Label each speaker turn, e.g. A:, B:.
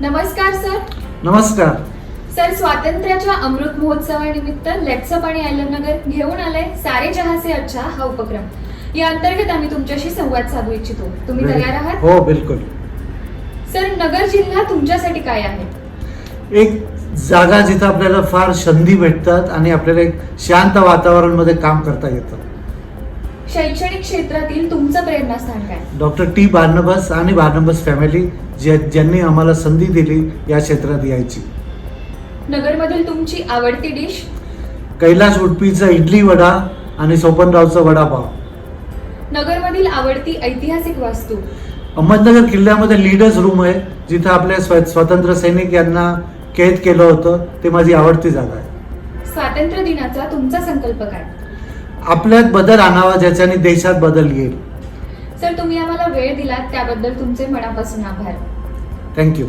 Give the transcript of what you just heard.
A: नमस्कार सर.
B: नमस्कार.
A: सर स्वातंत्र्याच्या अमृत महोत्सवानिमित्त लेट्सअप आणि नगर घेऊन आलाय सारे जहाँ से अच्छा हा उपक्रम. या अंतर्गत आम्ही तुमच्याशी संवाद साधू इच्छितो. तुम्ही तयार आहात?
B: हो बिलकुल.
A: सर नगर जिल्हा तुमच्यासाठी काय आहे?
B: एक जागा जिथं आपल्याला फार संधी भेटतात आणि आपल्याला एक शांत वातावरणमध्ये काम करता येतं.
A: शैक्षणिक क्षेत्रातील तुमचं प्रेरणास्थान काय?
B: डॉक्टर टी बार्नबस आणि बार्नबस फॅमिली ज्यांनी आम्हाला संधी दिली या क्षेत्रात यायची.
A: नगरमधील तुमची आवडती डिश?
B: कैलास उडपीचा इडली वडा आणि सोपनरावचा वडापाव.
A: नगरमधील आवडती ऐतिहासिक वास्तू?
B: अहमदनगर किल्ल्यामध्ये लीडर्स रूम आहे जिथं आपल्या स्व स्वतंत्र सैनिक यांना कैद केलं होतं ते माझी आवडती जागा आहे.
A: स्वातंत्र्य दिनाचा तुमचा संकल्प काय?
B: आपल्यात बदल आणावा ज्याच्याने देशात बदल येईल.
A: सर तुम्ही आम्हाला वेळ दिलात त्याबद्दल तुमचे मनापासून आभार.
B: थँक्यू